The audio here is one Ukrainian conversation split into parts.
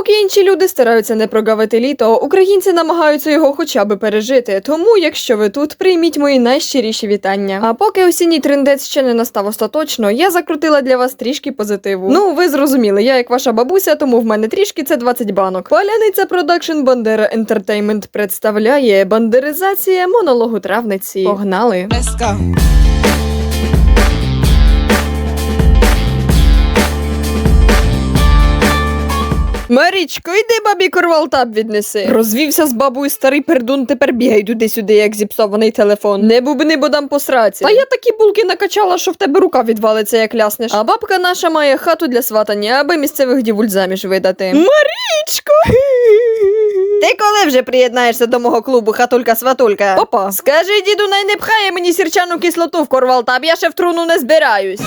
Поки інші люди стараються не прогавити літо, українці намагаються його хоча б пережити. Тому, якщо ви тут, прийміть мої найщиріші вітання. А поки осінній трендець ще не настав остаточно, я закрутила для вас трішки позитиву. Ну, ви зрозуміли, я як ваша бабуся, тому в мене трішки це 20 банок. Паляниця Продакшн Бандера Ентертеймент представляє бандеризація монологу травниці. Погнали! Let's go. Марічко, йди бабі корвалтап віднеси. Розвівся з бабою старий пердун, тепер бігай туди-сюди, як зіпсований телефон. Не бубни, бо дам по сраці. Та я такі булки накачала, що в тебе рука відвалиться, як ляснеш. А бабка наша має хату для сватання, аби місцевих дівуль заміж видати. Марічко! Ти коли вже приєднаєшся до мого клубу хатулька-сватулька? Опа. Скажи, діду, най не пхає мені сірчану кислоту в корвалтаб, я ще в труну не збираюсь.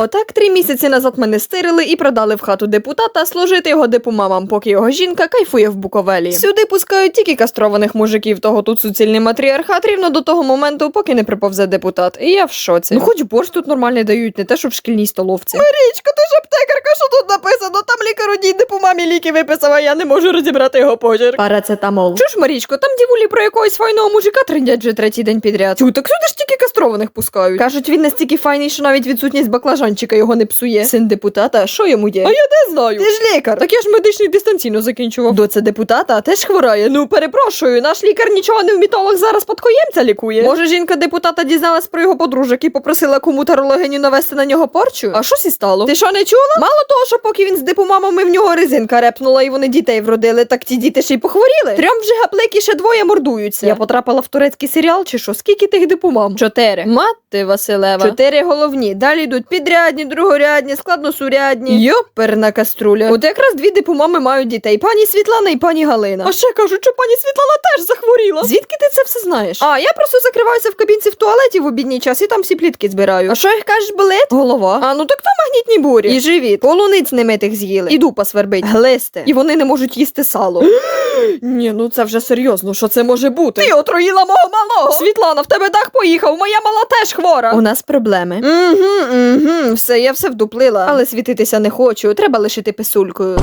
Отак три місяці назад мене стирили і продали в хату депутата служити його депумамам, поки його жінка кайфує в Буковелі. Сюди пускають тільки кастрованих мужиків, того тут суцільний матріархат рівно до того моменту, поки не приповзе депутат. І я в шоці. Ну хоч борщ тут нормальний дають, не те, що в шкільній столовці. Марічко, ти ж аптекарка, що тут написано? Там лікар одній депумамі ліки виписав, а я не можу розібрати його почерк. Парацетамол. Чуж, Марічко, там дівулі про якогось файного мужика трендять вже третій день підряд. Тю, так сюди ж тільки кастрованих пускають. Кажуть, він настільки файний, що навіть відсутність баклажанчика його не псує. Син депутата, що йому є? А я не знаю. Ти ж лікар. Так я ж медичний дистанційно закінчував. Доця депутата теж хворає. Ну перепрошую, наш лікар нічого не вмітолог зараз спадкоємця лікує. Може, жінка депутата дізналась про його подружок і попросила кому тарологиню навести на нього порчу? А що сі стало? Ти що не чула? Мало того, що поки він з депомамами в нього резинка репнула і вони дітей вродили, так ті діти ще й похворіли. Трьом вже гаплики ще двоє мордуються. Я потрапила в турецький серіал чи що? Скільки тих депомам? Чотири. Мати Василева. Чотири головні. Далі йдуть підрядні, другорядні, складносурядні. Йоперна каструля. От якраз дві депомами мають дітей: пані Світлана і пані Галина. А ще кажуть, що пані Світлана теж захворіла. Звідки ти це все знаєш? А я просто закриваюся в кабінці в туалеті в обідній час і там всі плітки збираю. А що їх кажеш, болить? Голова. А ну так то магнітні бурі. І живіт. Полуниць немитих з'їли. І дупа свербить. Глисти. І вони не можуть їсти сало. Ні, ну це вже серйозно. Що це може бути? Ти отруїла мого малого. Світлана, в тебе дах поїхав. Моя мала теж хвора. У нас проблеми. Угу, угу. Все, я все вдуплила. Але світитися не хочу. Треба лишити писулькою.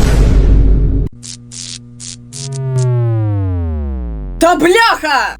Та бляха!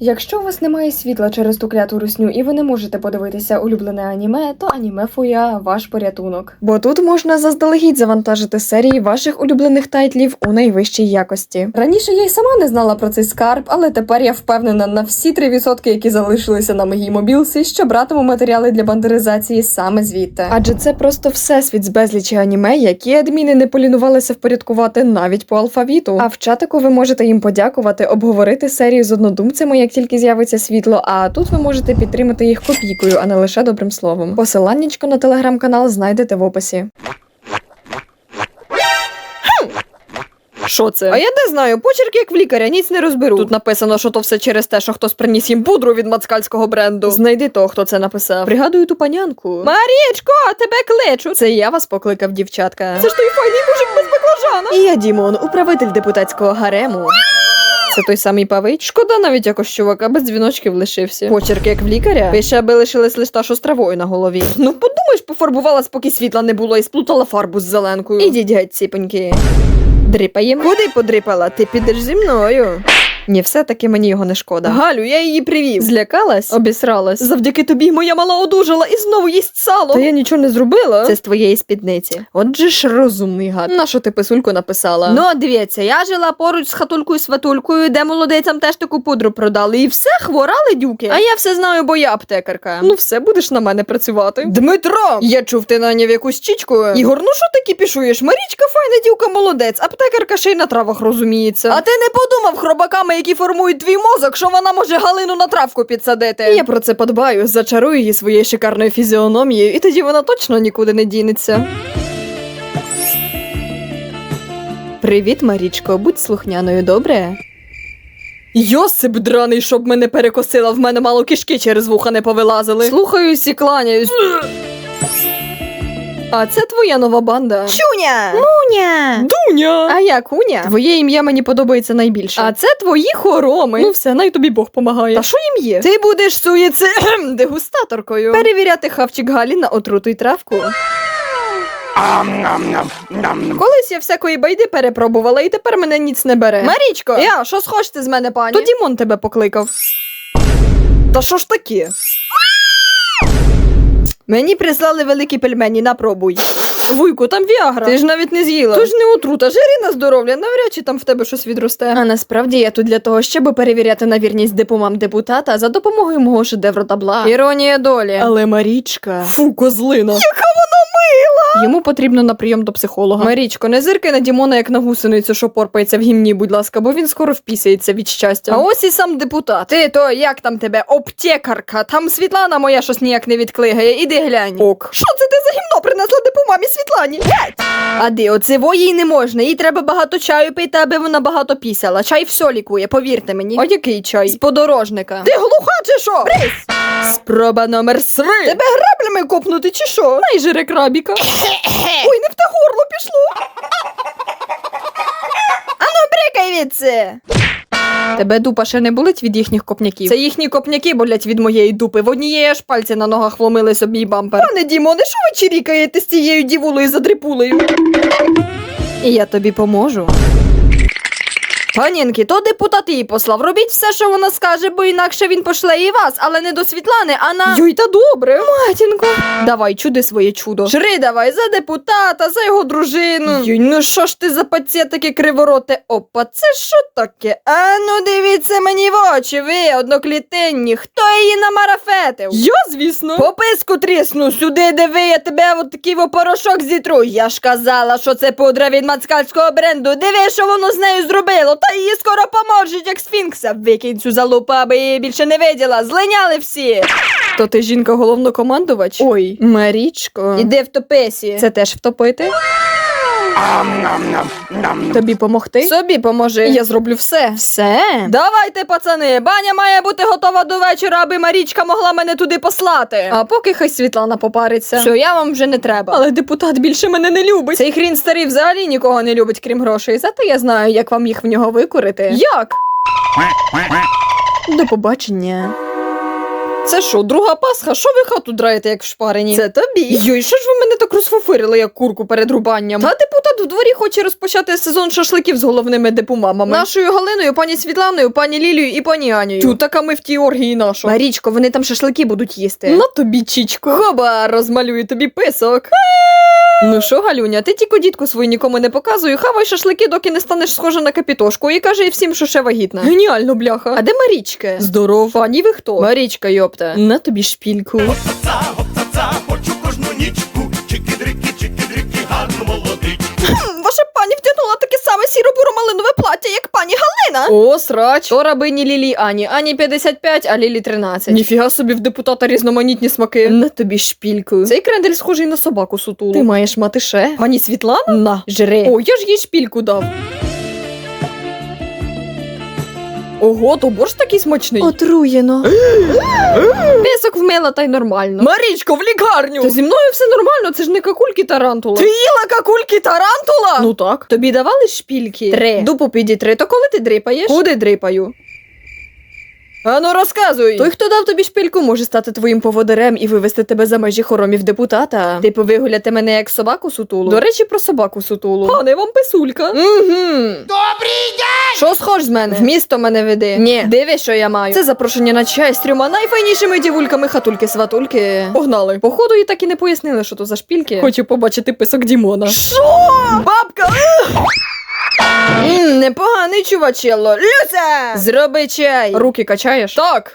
Якщо у вас немає світла через ту кляту русню і ви не можете подивитися улюблене аніме, то аніме фуя ваш порятунок. Бо тут можна заздалегідь завантажити серії ваших улюблених тайтлів у найвищій якості. Раніше я й сама не знала про цей скарб, але тепер я впевнена на всі 3%, які залишилися на моїй мобілці, що братиму матеріали для бандеризації саме звідти. Адже це просто всесвіт з безлічі аніме, які адміни не полінувалися впорядкувати навіть по алфавіту. А в чатику ви можете їм подякувати, обговорити серію з однодумцями, як тільки з'явиться світло. А тут ви можете підтримати їх копійкою, а не лише добрим словом. Посиланнячко на телеграм-канал знайдете в описі. Що це? А я не знаю, почерк як в лікаря, ніц не розберу. Тут написано, що то все через те, що хтось приніс їм пудру від мацкальського бренду. Знайди того, хто це написав. Пригадую ту панянку. Марічко, тебе кличу. Це я вас покликав, дівчатка. Це ж той файний мужик без баклажана. І я Дімон, управитель депутатського гарему. Це той самий павич. Шкода навіть якось чувака без дзвіночків лишився. Почерк як в лікаря. Пише, аби лишились листа, що з травою на голові. Ну подумаєш, пофарбувалась, поки світла не було, і сплутала фарбу з зеленкою. Ідіть геть, ціпеньки. Дрипаєм. Куди подрипала? Ти підеш зі мною. Ні, все-таки мені його не шкода. Галю, я її привів. Злякалась? Обісралась. Завдяки тобі моя мала одужала і знову їсть сало. Та я нічого не зробила. Це з твоєї спідниці. Отже ж розумний гад. На що ти писульку написала? Ну, дивіться, я жила поруч з хатулькою сватулькою, де молодицям теж таку пудру продали. І все, хворали дюки. А я все знаю, бо я аптекарка. Ну все, будеш на мене працювати. Дмитро! Я чув, ти наняв якусь чічку. Ігор, ну що ти кіпішуєш? Марічка файна дівка молодець, аптекарка ще й на травах розуміється. А ти не подумав хробаками, які формують твій мозок, що вона може галину на травку підсадити. Я про це подбаю, зачарую її своєю шикарною фізіономією, і тоді вона точно нікуди не дінеться. Привіт, Марічко, будь слухняною, добре? Йосип драний, щоб мене перекосила, в мене мало кишки через вуха не повилазили. Слухаюсь і кланяюсь. А це твоя нова банда. Чуня! Дуня! Дуня! А я Куня? Твоє ім'я мені подобається найбільше. А це твої хороми. Ну все, най тобі Бог помагає. Та що їм є? Ти будеш суїци дегустаторкою. Перевіряти хавчик Галі на отруту й травку. Колись я всякої байди перепробувала, і тепер мене ніц не бере. Марічко, я, що схочете з мене, пані? То Дімон тебе покликав. Та що ж таке? Мені прислали великі пельмені, напробуй. Вуйку, там віагра. Ти ж навіть не з'їла. Тож не отрута, жири на здоров'я, навряд чи там в тебе щось відросте. А насправді я тут для того, щоб перевіряти на вірність дипломам депутата за допомогою мого шедевру табла. Іронія долі. Але Марічка. Фу, козлина. Яка! Йому потрібно на прийом до психолога. Марічко, не зиркай на Дімона як на гусеницю, що порпається в гімні, будь ласка, бо він скоро впісяється від щастя. А ось і сам депутат. Ти то як там тебе? Оптекарка. Там Світлана моя щось ніяк не відклигає. Іди глянь. Ок. Що це ти за гімно принесла депу мамі Світлані? Геть! А де оце їй не можна. Їй треба багато чаю пити, аби вона багато пісяла. Чай все лікує, повірте мені. А який чай? З подорожника. Ти глуха чи що? Брись! Спроба номер три. Тебе граблями копнути чи що? Найжере крабіка. Ой, не в те горло пішло. Ану, брикай від це. Тебе дупа ще не болить від їхніх копняків? Це їхні копняки болять від моєї дупи. В однієї аж пальці на ногах вломились об мій бампер. Пане Дімоне, що ви чирікаєте з цією дівулою задрипулею? І я тобі поможу. Панінки, то депутат її послав. Робіть все, що вона скаже, бо інакше він пошле і вас, але не до Світлани, а на. Юй, та добре. Матінко. Давай, чуди своє чудо. Жри давай за депутата, за його дружину. Юй, ну що ж ти за паціє таке кривороте? Опа, це що таке? А ну дивіться мені в очі, ви одноклітинні. Хто її намарафетив? Я, звісно. По писку трісну, сюди диви, я тебе от такий порошок зітру. Я ж казала, що це пудра від мацкальського бренду. Диви, що воно з нею зробило. Та її скоро поможуть, як сфінкса. Викинь цю залупу, аби її більше не виділа. Злиняли всі. То ти жінка головнокомандувач? Ой, Марічко. Іди втопися. Це теж втопити? Тобі помогти? Собі поможи. Я зроблю все. Все? Давайте, пацани, баня має бути готова до вечора, аби Марічка могла мене туди послати. А поки хай Світлана попариться. Все, я вам вже не треба. Але депутат більше мене не любить. Цей хрін старий взагалі нікого не любить, крім грошей. Зате я знаю, як вам їх в нього викурити. Як? До побачення. Це що, друга Пасха? Що ви хату драєте, як в шпарині? Це тобі. Йой, що ж ви мене так розфуфирили, як курку перед рубанням? Та депутат в дворі хоче розпочати сезон шашликів з головними депумамами. Нашою Галиною, пані Світланою, пані Лілію і пані Анією. Тю, така ми в тій оргії нашого. Марічко, вони там шашлики будуть їсти. На тобі, чічко. Хоба, розмалюю тобі писок. Ну що, Галюня, ти тільки дітку свою нікому не показуй, хавай шашлики, доки не станеш схожа на капітошку, і каже всім, що ще вагітна. Геніально, бляха. А де Марічка? Здоров. Пані ви хто? Марічка, йопта. На тобі шпільку. Гопта-ца, гопта-ца, хочу кожну нічку. Чики-дрики, чики-дрики. Ваша пані втягнула таке саме сіро-буро-малинове плаття, як пані Галина. О, срач. То рабині Лілі Ані. Ані 55, а Лілі 13. Ніфіга собі в депутата різноманітні смаки. На тобі шпільку. Цей крендель схожий на собаку сутулу. Ти маєш мати ще? Пані Світлана? На, жри. О, я ж їй шпільку дав. Ого, то борщ такий смачний. Отруєно. Песок вмила та й нормально. Марічко, в лікарню! Та зі мною все нормально, це ж не какульки тарантула. Ти їла какульки тарантула? Ну так. Тобі давали шпільки? Три. Дупу підітри, то коли ти дрипаєш? Куди дрипаю? Ану, розказуй. Той, хто дав тобі шпильку, може стати твоїм поводирем і вивести тебе за межі хоромів депутата. Типу вигуляти мене як собаку сутулу. До речі, про собаку сутулу. Пане вам писулька. Угу. Добрий день! Що схож з мене? В місто мене веди. Ні, диви, що я маю. Це запрошення на чай з трьома найфайнішими дівульками хатульки-сватульки. Погнали. Походу, і так і не пояснили, що то за шпільки. Хочу побачити писок Дімона. Що? Бабка! Непоганий чувачело. Люся! Зроби чай. Руки качаєш? Так.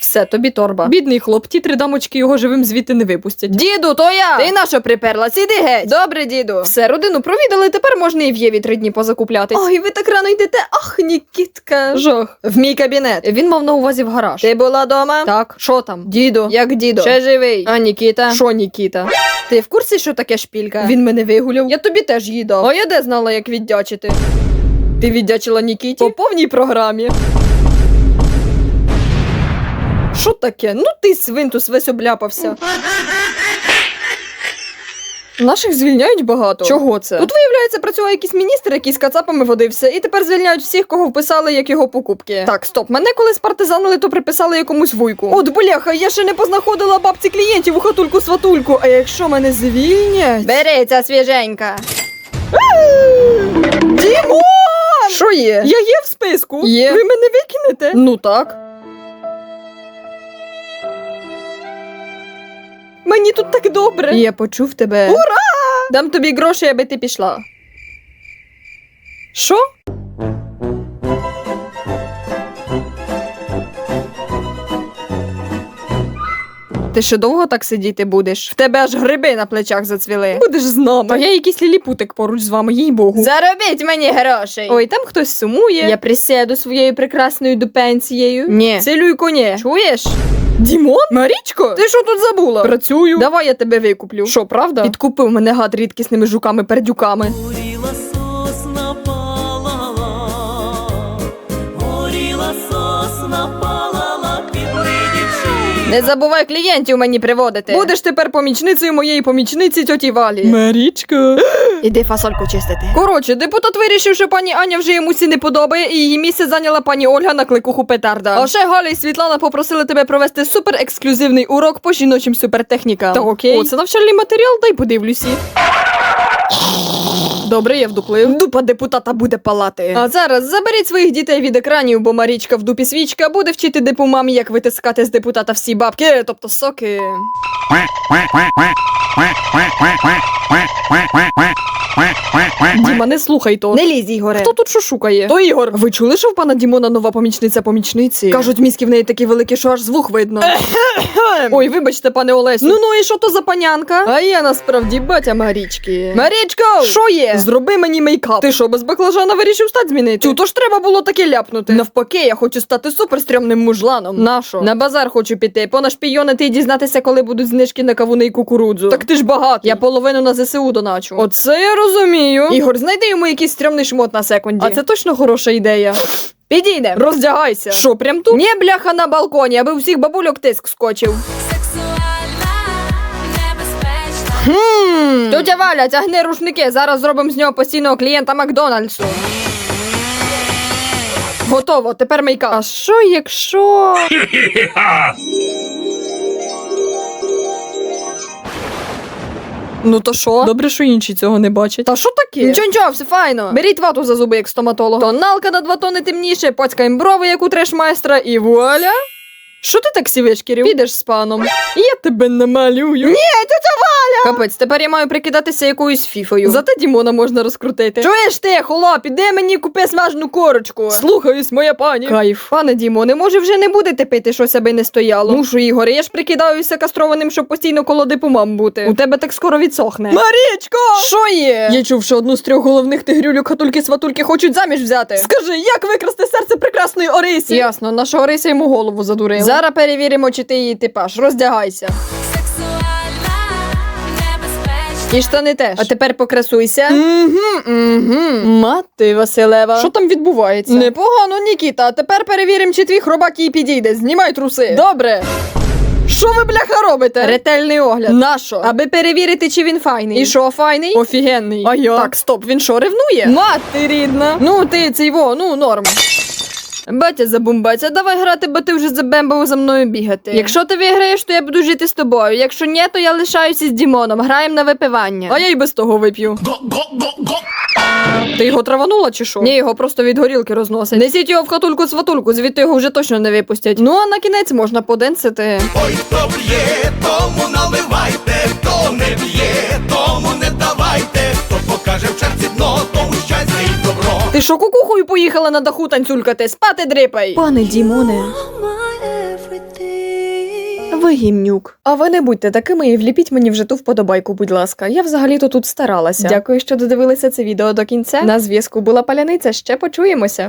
Все, тобі торба. Бідний хлоп, ті три дамочки його живим звідти не випустять. Діду, то я! Ти на що приперла? Сіди геть. Добре, діду. Все, родину провідали, тепер можна і в Єві три дні позакупляти. Ой, ви так рано йдете. Ах, Нікітка. Жах. В мій кабінет. Він мав на увазі в гараж. Ти була дома? Так. Що там? Діду. Як дідо? Ще живий. А Нікіта? Що Нікіта? Ти в курсі, що таке шпілька? Він мене вигуляв. Я тобі теж дав. А я де знала, як віддячити? Ти віддячила Нікіті? По повній програмі. Що таке? Ну ти свинтус весь обляпався. Наших звільняють багато. Чого це? Тут виявляється, працює якийсь міністр, який з кацапами водився, і тепер звільняють всіх, кого вписали як його покупки. Так, стоп, мене коли спартизанили, то приписали якомусь вуйку. От бляха, я ще не познаходила бабці клієнтів у хатульку сватульку. А якщо мене звільнять? Бери, ця свіженька. Дімон! Що є? Я є в списку. Є. Ви мене викинете? Ну так. Мені тут так добре. Я почув тебе. Ура! Дам тобі гроші, аби ти пішла. Що? Ти ще довго так сидіти будеш? В тебе аж гриби на плечах зацвіли. Будеш з нами. А я якийсь ліліпутик поруч з вами, їй богу. Заробіть мені грошей. Ой, там хтось сумує. Я присяду своєю прекрасною дупенцією. Ні. Цілюй коні. Чуєш? Дімон? Марічко? Ти що тут забула? Працюю. Давай я тебе викуплю. Що, правда? Підкупив мене гад рідкісними жуками Не забувай клієнтів мені приводити. Будеш тепер помічницею моєї помічниці тьоті Валі. Марічко. Іди фасольку чистити. Коротше, депутат вирішив, що пані Аня вже йому сі не подобає, і її місце зайняла пані Ольга на кликуху петарда. А ще Галя і Світлана попросили тебе провести супер ексклюзивний урок по жіночим супертехнікам. Та окей. О, це навчальний матеріал, дай подивлюся. Добре, я вдуплив. Дупа депутата буде палати. А зараз заберіть своїх дітей від екранів, бо Марічка в дупі свічка буде вчити депу мамі, як витискати з депутата всі бабки, тобто соки. Діма, не слухай то. Не лізь, Ігоре. Хто тут що шукає? То Ігор. Ви чули, що в пана Дімона нова помічниця помічниці? Кажуть, мізки в неї такі великі, що аж звук видно. Ой, вибачте, пане Олесю. Ну ну і що то за панянка? А я насправді батя Марічки. Марічко! Що є? Зроби мені мейкап. Ти що, без баклажана вирішив стать змінити? Тю, то ж треба було таке ляпнути. Навпаки, я хочу стати суперстрьомним мужланом. Нащо? На базар хочу піти, понашпійонити і дізнатися, коли будуть знижки на кавуни і кукурудзу. Так ти ж багатий. Я половину на ЗСУ доначу. Оце я розумію. Ігор, знайди йому якийсь стрьомний шмот на секунді. А це точно хороша ідея. Підійде, роздягайся. Що, прям тут? Ні, бляха на балконі, аби у всіх бабульок тиск скочив. Хм. Тетя Валя, тягни рушники. Зараз зробимо з нього постійного клієнта Макдональдсу. Готово, тепер мейкап. А що якщо. Ну то що? Добре, що інші цього не бачать. Та що таке? Нічого, нічого, все файно. Беріть вату за зуби, як стоматолог. Тоналка на два тони темніше, поцькаємо брови, як у треш-майстра, і вуаля. Що ти так сівиш, Кирил? Підеш з паном. Я тебе намалюю. Ні, тетя Валя! Капець, тепер я маю прикидатися якоюсь фіфою. Зате Дімона можна розкрутити. Чуєш ти, холоп, іди мені купи смажну корочку. Слухаюсь, моя пані. Кайф. Пане Дімоне, може вже не будете пити щось, аби не стояло. Мушу, Ігоре, я ж прикидаюся кастрованим, щоб постійно коло дипумам бути. У тебе так скоро відсохне. Марічко! Що є? Я чув, що одну з трьох головних тигрюлю хатульки сватульки хочуть заміж взяти. Скажи, як викрасти серце прекрасної Орисі? Ясно, наша Орися йому голову задурила. Зараз перевіримо, чи ти її типаж. Роздягайся. І штани теж. А тепер покрасуйся. Угу, угу. Мати Василева. Що там відбувається? Непогано, Нікіта. А тепер перевіримо, чи твій хробак їй підійде. Знімай труси. Добре. Що ви, бляха, робите? Ретельний огляд. Нащо? Аби перевірити, чи він файний. І що файний? Офігенний. А я? Так, стоп, він що, ревнує? Мати рідна. Ну, ти цей во, ну норм. Батя забумбаця, давай грати, бо ти вже забембав за мною бігати. Якщо ти виграєш, то я буду жити з тобою. Якщо ні, то я лишаюся з Дімоном. Граємо на випивання. А я й без того вип'ю. Ти його траванула чи що? Ні, його просто від горілки розносить. Несіть його в хатульку сватульку, звідти його вже точно не випустять. Ну а на кінець можна поденсити. Ой, хто б'є, тому наливайте, хто не б'є, тому не давайте, хто покаже в черці дно, тому щастя. Ти що кукухою поїхала на даху танцюлькати? Спати дрипай! Пане Дімоне. Ви гімнюк. А ви не будьте такими і вліпіть мені вже ту вподобайку, будь ласка. Я взагалі-то тут старалася. Дякую, що додивилися це відео до кінця. На зв'язку була паляниця. Ще почуємося.